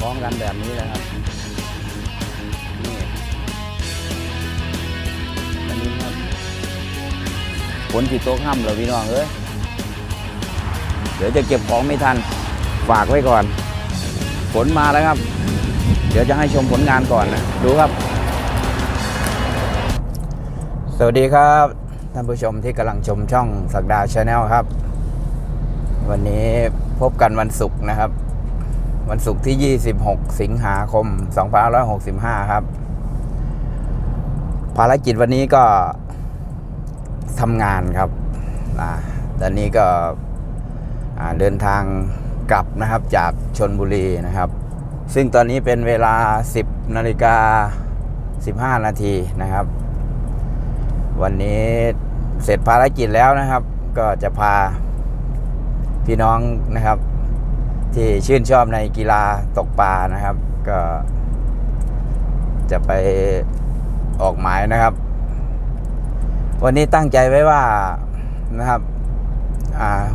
พร้อมกันแบบนี้เลยครับนี่อันนี้ครับฝนจิตโต๊ะห้ำเหรอพี่น้องเอ้ยเดี๋ยวจะเก็บของไม่ทันฝากไว้ก่อนฝนมาแล้วครับ เดี๋ยวจะให้ชมผลงานก่อนนะดูครับ สวัสดีครับท่านผู้ชมที่กำลังชมช่องสักดาชาแนลครับ วันนี้พบกันวันศุกร์นะครับ วันศุกร์ที่ 26 สิงหาคม 2565 ครับ ภารกิจวันนี้ก็ทำงานครับอ่าตอนนี้ก็เดินทางกลับนะครับจากชนบุรีนะครับ ซึ่งตอนนี้เป็นเวลา 10นาฬิกา15 นาทีนะครับ วันนี้เสร็จภารกิจแล้วนะครับ ก็จะพาพี่น้องนะครับ ที่ชื่นชอบในกีฬาตกปลานะครับ ก็ จะไปออกหมายนะครับ วันนี้ตั้งใจไว้ว่านะครับ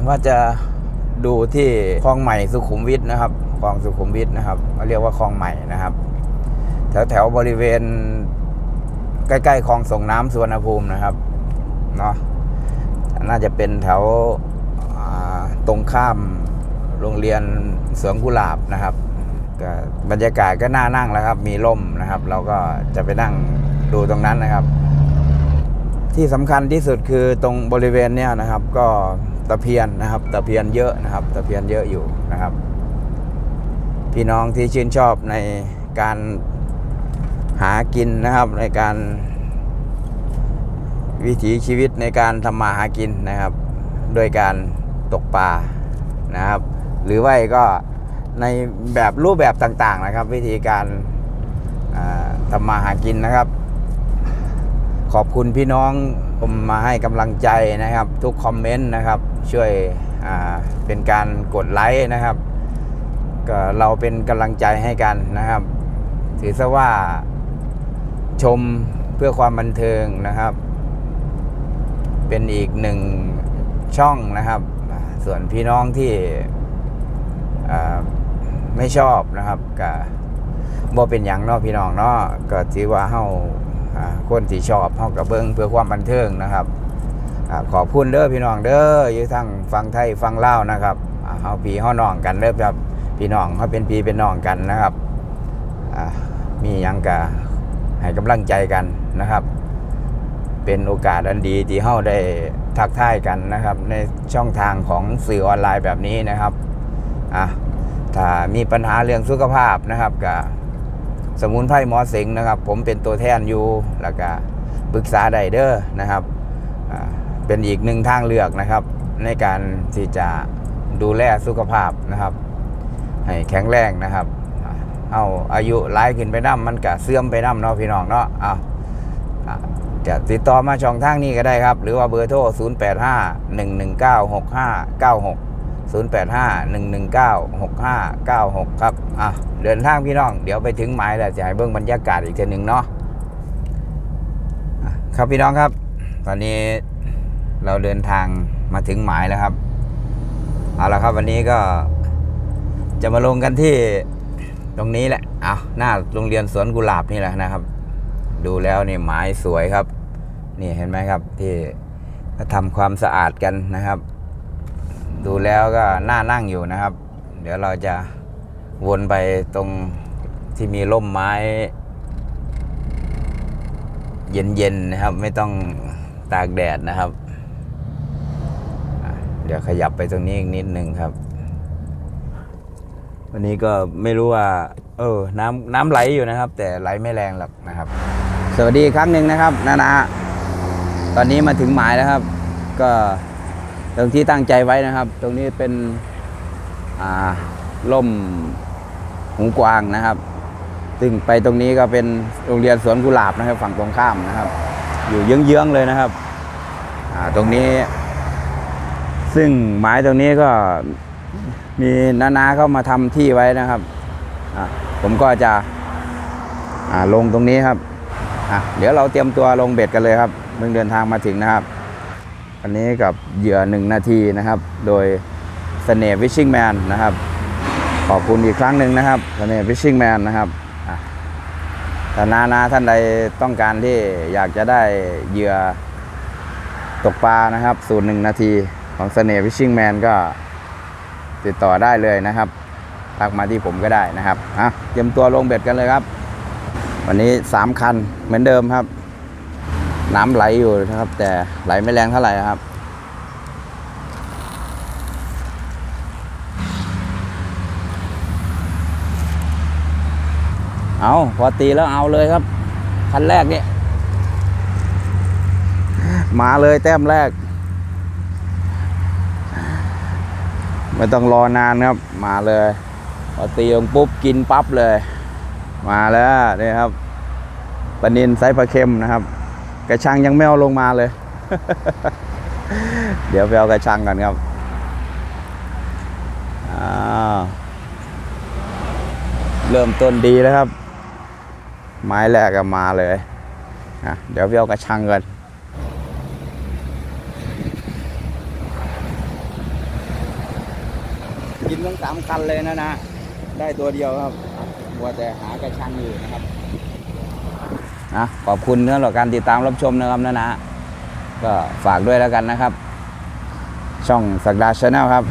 ว่าจะดูที่คลองใหม่สุขุมวิทนะครับคลองสุขุมวิทนะครับเาเรียกว่าคลองใหม่นะครับ แถวแถวบริเวณ ใกล้ๆคลองส่งน้ำสุวรรณภูมินะครับเนาะน่าจะเป็นแถวตรงข้าม โรงเรียนสวนกุหลาบนะครับก็บรรยากาศก็น่านั่งแล้วครับ มีร่มนะครับ เราก็จะไปนั่งดูตรงนั้นนะครับ ที่สำคัญที่สุดคือตรงบริเวณเนี้ยนะครับ ก็ตะเพียนนะครับ ตะเพียนเยอะนะครับ ตะเพียนเยอะอยู่นะครับ พี่น้องที่ชื่นชอบในการหากินนะครับ ในการวิถีชีวิตในการทำมาหากินนะครับ โดยการตกปลานะครับ หรือว่ก็ในแบบรูปแบบต่างๆนะครับ วิธีการทำมาหากินนะครับ ขอบคุณพี่น้องผมมาให้กำลังใจนะครับ ทุกคอมเมนต์นะครับ ช่วยเป็นการกดไลค์นะครับก็เราเป็นกำลังใจให้กันนะครับ ถือซะว่าชมเพื่อความบันเทิงนะครับ เป็นอีกหนึ่งช่องนะครับ ส่วนพี่น้องที่ ไม่ชอบนะครับก็บ่เป็นอย่างเนาะพี่น้องเนาะก็ถือว่าเฮาอ่าคนที่ชอบเฮากับเบิ้งเพื่อความบันเทิงนะครับอขอบคุณเด้อพี่น้องเด้ออยู่ทั้งฟังไทยฟังเล่านะครับเฮาพี่เฮาน้องกันเด้อครับพี่น้องเฮาเป็นพี่เป็นน้องกันนะครับมีหยังกะให้กำลังใจกันนะครับ เป็นโอกาสอันดีที่เฮาได้ทักทายกันนะครับ ในช่องทางของสื่อออนไลน์แบบนี้นะครับ อะถ้ามีปัญหาเรื่องสุขภาพนะครับกับสมุนไพรหมอเสงนะครับ ผมเป็นตัวแทนอยู่แล้วก็ปรึกษาไดเดอร์นะครับเป็นอีกหนึ่งทางเลือกนะครับ ในการที่จะดูแลสุขภาพนะครับ ให้แข็งแรงนะครับเอาอายุไล่ขึ้นไปน้ำมันก็เสื่อมไปน้ำเนาะพี่น้องเนาะเอาอะจะติดต่อมาช่องทางนี้ก็ได้ครับ หรือว่าเบอร์โทร 0 8 5 1 1 9 6 5 9 6 0 8 5 1 1 9 6 5 9 6 ครับ อะ เดินทางพี่น้อง เดี๋ยวไปถึงหมายแล้วจะให้เบิ่งบรรยากาศอีกทีหนึ่งเนาะอะครับพี่น้องครับ ตอนนี้เราเดินทางมาถึงหมายแล้วครับ เอาละครับวันนี้ก็จะมาลงกันที่ตรงนี้แหละเอาหน้าโรงเรียนสวนกุหลาบนี่แหละนะครับ ดูแล้วนี่ไม้สวยครับ นี่เห็นไหมครับที่เขาทำความสะอาดกันนะครับ ดูแล้วก็น่านั่งอยู่นะครับ เดี๋ยวเราจะวนไปตรงที่มีร่มไม้ เย็นๆนะครับ ไม่ต้องตากแดดนะครับ เดี๋ยวขยับไปตรงนี้อีกนิดนึงครับ วันนี้ก็ไม่รู้ว่า เออ น้ำน้ำไหลอยู่นะครับ แต่ไหลไม่แรงหรอกนะครับ สวัสดีครั้งหนึ่งนะครับ นานาตอนนี้มาถึงหมายแล้วครับ ก็ ตรงที่ตั้งใจไว้นะครับ ตรงนี้เป็นอ่าล่มหูกวางนะครับซึ่งไปตรงนี้ก็เป็นโรงเรียนสวนกุหลาบนะครับ ฝั่งตรงข้ามนะครับ อยู่เยื้องๆเลยนะครับตรงนี้ ซึ่งหมายตรงนี้ก็มีนานาเข้ามาทำที่ไว้นะครับผมก็จะลงตรงนี้ครับเดี๋ยวเราเตรียมตัวลงเบ็ดกันเลยครับเพิ่งเดินทางมาถึงนะครับ อันนี้กับเหยื่อหนึ่งนาทีนะครับ โดยเสน่ห์วิชชิ่งแมนนะครับ ขอบคุณอีกครั้งหนึ่งนะครับเสน่ห์ฟิชชิ่งแมนนะครับอะถ้านานาท่านใดต้องการที่อยากจะได้เหยื่อตกปลานะครับสูตรหนึ่งนาทีของเสน่ห์ฟิชชิ่งแมนก็ติดต่อได้เลยนะครับทักมาที่ผมก็ได้นะครับอะเตรียมตัวลงเบ็ดกันเลยครับ วันนี้สามคันเหมือนเดิมครับ น้ำไหลอยู่นะครับ แต่ไหลไม่แรงเท่าไหร่ครับ เอาพอตีแล้วเอาเลยครับ คันแรกเนี่ยมาเลยแต้มแรก ไม่ต้องรอนานครับ มาเลยพอตีลงปุ๊บกินปั๊บเลย มาแล้วนี่ครับปลานินไซส์ปลาเค็มนะครับ กระชังยังไม่เอาลงมาเลย เดี๋ยวไปเอากระชังก่อนครับอ้าวเริ่มต้นดีแล้วครับ ไม้แรกก็มาเลยอะเดี๋ยวไปเอากระชังก่อนกินทั้งสามคันเลยนะนะ ได้ตัวเดียวครับมัวแต่หากระชังอยู่นะครับ อะขอบคุณสำหรับการติดตามรับชมนะครับนะนะก็ฝากด้วยแล้วกันนะครับ ช่องสักดาชาแนลครับ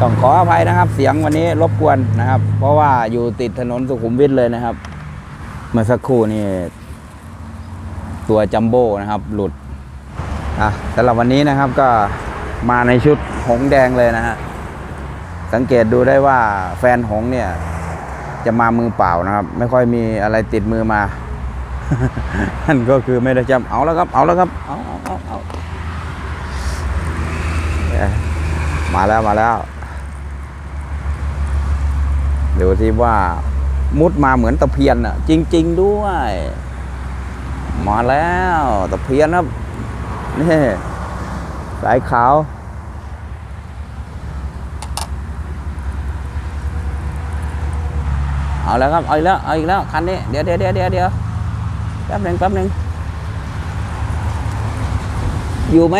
ต้องขออภัยนะครับ เสียงวันนี้รบกวนนะครับ เพราะว่าอยู่ติดถนนสุขุมวิทเลยนะครับ เมื่อสักครู่นี่ตัวจัมโบ้นะครับ หลุดอะสำหรับวันนี้นะครับก็มาในชุดหงแดงเลยนะฮะสังเกตดูได้ว่าแฟนหงเนี่ย จะมามือเปล่านะครับ ไม่ค่อยมีอะไรติดมือมา นั่นก็คือไม่ได้จำเอาแล้วครับ เอาแล้วครับ เอาเอาเอาเอามาแล้วมาแล้วดูที่ว่ามุดมาเหมือนตะเพียนอะ จริง ๆด้วย มาแล้วตะเพียนครับนี่สายขาวเอาแล้วครับเอาอีกแล้วเอาอีกแล้วคันนี้เดี๋ยวเดี๋ยวเดี๋ยวเดี๋ยว ป๊บหนึ่งแป๊บหนึ่งอยู่ไหม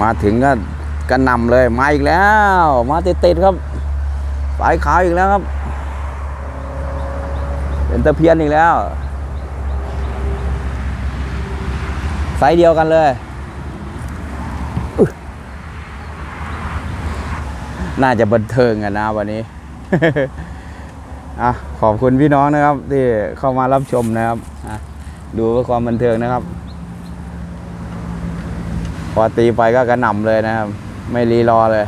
มาถึงก็กระนำเลย มาอีกแล้ว มาติดๆครับสายขาวอีกแล้วครับ เป็นตะเพียนอีกแล้วไซส์เดียวกันเลยอุ๊ย น่าจะบันเทิงกันนะวันนี้อะขอบคุณพี่น้องนะครับ ที่เข้ามารับชมนะครับดูเพื่อความบันเทิงนะครับ พอตีไปก็กระหน่ำเลยนะครับ ไม่รีรอเลย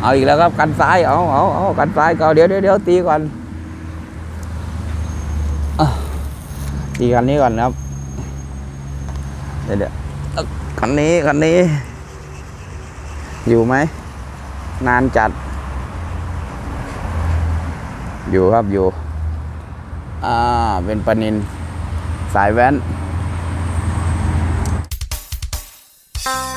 เอาอีกแล้วครับกันซ้ายเอาเอาเอากันซ้ายก่อนเดี๋ยวเดี๋ยวเดี๋ยวตีก่อนอตีคันนี้ก่อนนะครับเดี๋ยวเดี๋ยวคันนี้คันนี้ อยู่ไหม นานจัด อยู่ครับอยู่ อ่า เป็นปนิน สายแว้นมา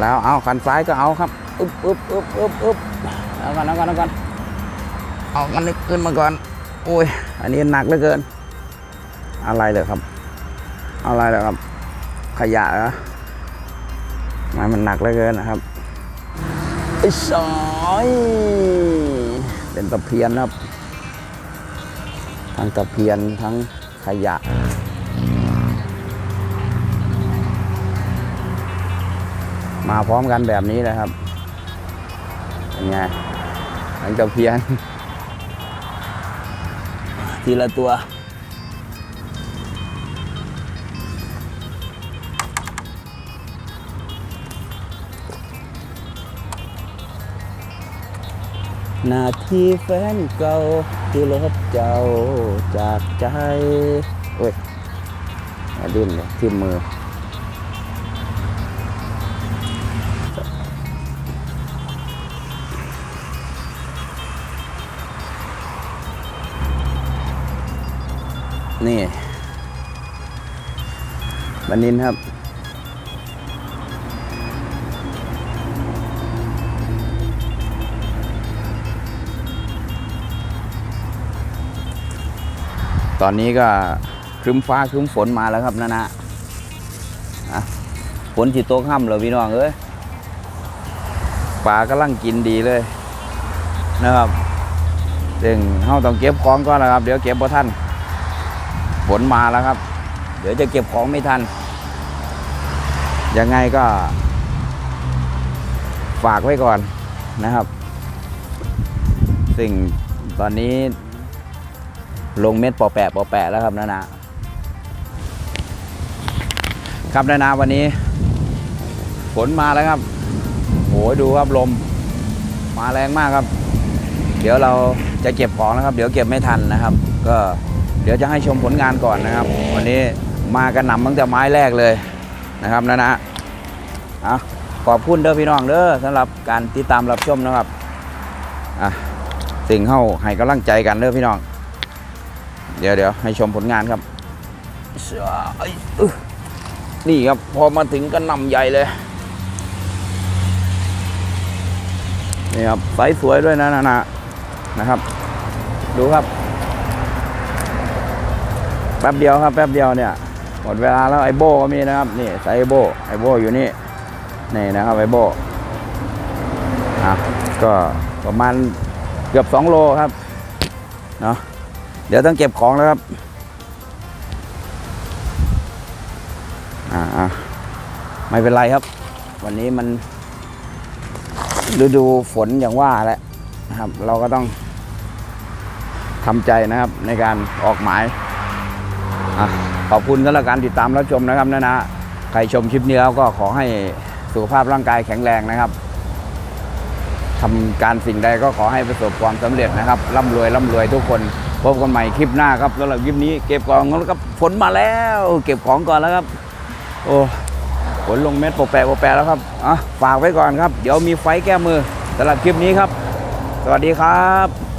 แล้วเอาคันซ้ายก็เอาครับอึบอึบอึบอึบอึบเอาก่อนเอาก่อนเอาก่อนเอากันนี้ขึ้นมาก่อนโอ้ยอันนี้หนักเหลือเกิน อะไรเลยครับ อะไรเลยครับ ขยะเหรอไมันมันหนักเหลือเกินนะครับไอ้สอยเป็นตะเพียนครับ ทั้งตะเพียนทั้งขยะ มาพร้อมกันแบบนี้เลยครับเป็นไงทั้งตะเพียน ทีละตัว นาทีแฟนเก่าที่ลบเจ้าจากใจ โอ้ยดิ้นเลยที่มือ นี่บันนินครับ ตอนนี้ก็ครึ้มฟ้าครึ้มฝนมาแล้วครับนะนะฝนจิตโตกค่ำเลยพี่น้องเอ้ยปลากำลังกินดีเลยนะครับ ซึ่งเฮาต้องเก็บของก่อนนะครับ เดี๋ยวเก็บบ่ทัน ฝนมาแล้วครับ เดี๋ยวจะเก็บของไม่ทัน ยังไงก็ ฝากไว้ก่อนนะครับซึ่งตอนนี้ ลงเม็ดปอแปะปอแปะแล้วครับนานาครับนานาวันนี้ ฝนมาแล้วครับโหดูครับลม มาแรงมากครับ เดี๋ยวเราจะเก็บของนะครับ เดี๋ยวเก็บไม่ทันนะครับ ก็ เดี๋ยวจะให้ชมผลงานก่อนนะครับ วันนี้มากันหนำตั้งแต่ไม้แรกเลยนะครับนานาอะขอบคุณเด้อพี่น้องเด้อสำหรับการติดตามรับชมนะครับอะสิ่งเข้าให้กำลังใจกันเด้อพี่น้อง เดี๋ยวเดี๋ยวให้ชมผลงานครับนี่ครับพอมาถึงก็นำใหญ่เลยนี่ครับไซส์สวยด้วยนะนะนะนะครับ ดูครับ ป๊บเดียวครับแป๊บเดียวเนี่ยหมดเวลาแล้วไอโบก็มีนะครับนี่ไซส์ไอโบไอโบอยู่นี่นี่นะครับไอโบอะก็ประมาณเกือบ 2 โลครับเนาะเดี๋ยวต้องเก็บของแล้วครับอ่าไม่เป็นไรครับ วันนี้มันฤดูฝนอย่างว่าแหละนะครับ เราก็ต้องทำใจนะครับในการออกหมาย ขอบคุณสำหรับการติดตามรับชมนะครับนะนะใครชมคลิปนี้แล้วก็ขอให้สุขภาพร่างกายแข็งแรงนะครับทำการสิ่งใดก็ขอให้ประสบความสำเร็จนะครับร่ำรวยร่ำรวยทุกคนพบกันใหม่คลิปหน้าครับสำหรับคลิปนี้เก็บของแล้วครับฝนมาแล้ว เก็บของก่อนแล้วครับ โอ้ฝนลงเม็ดโปะแปะโปะแปะแล้วครับอะฝากไว้ก่อนครับ เดี๋ยวมีไฟแก้มือสำหรับคลิปนี้ครับ สวัสดีครับ